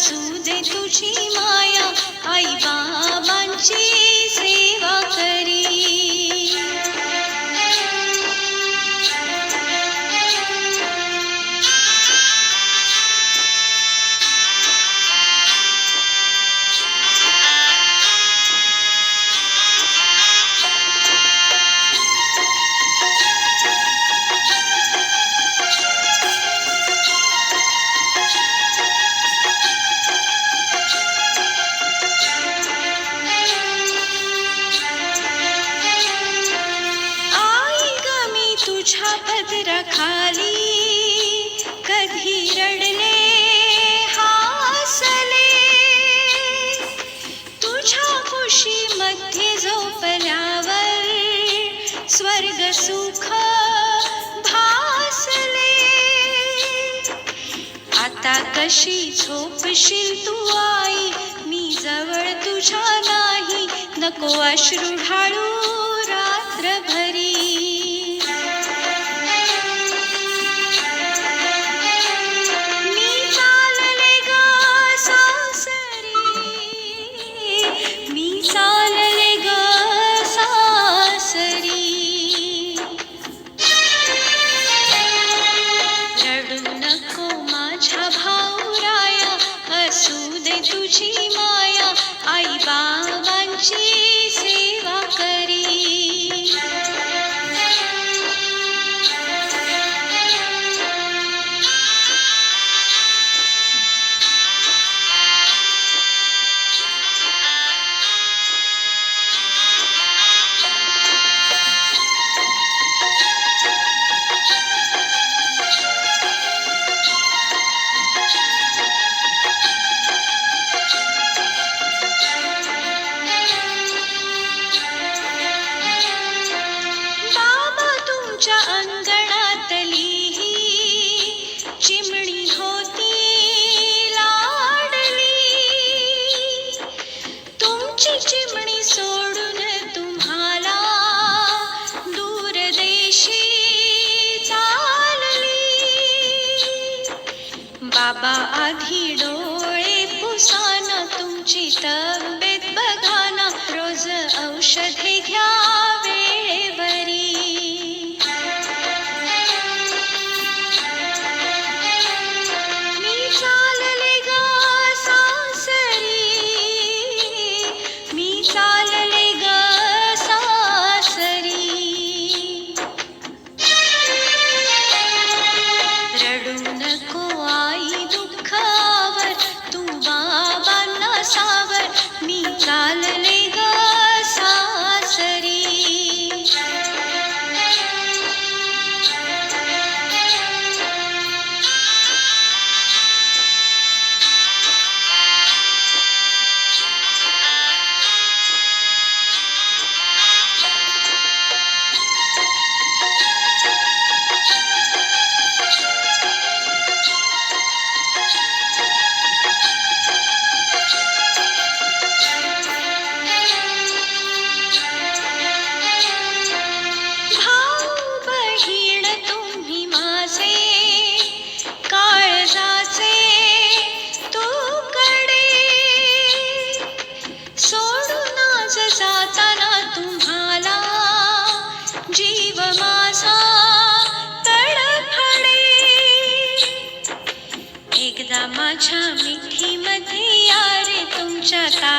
వసుదే తుషి మాయా అయి బాబాంచే तुझ्या खाली कधी रडले हासले. तुझ्या कुशी मध्ये झोपल्यावर स्वर्ग सुख भासले. आता कशी झोपशील तू आई? मी जवळ तुझ्या नाही. नको अश्रू ढाळू रात्रभरी. तुझी माया आई बाबांची सेवा कर. बाबा आधी डोळे पुसाना तुमची तब्येत बघाना रोज औषधे घ्या. माझ्या मिठीमध्ये यारे तुमच्या ता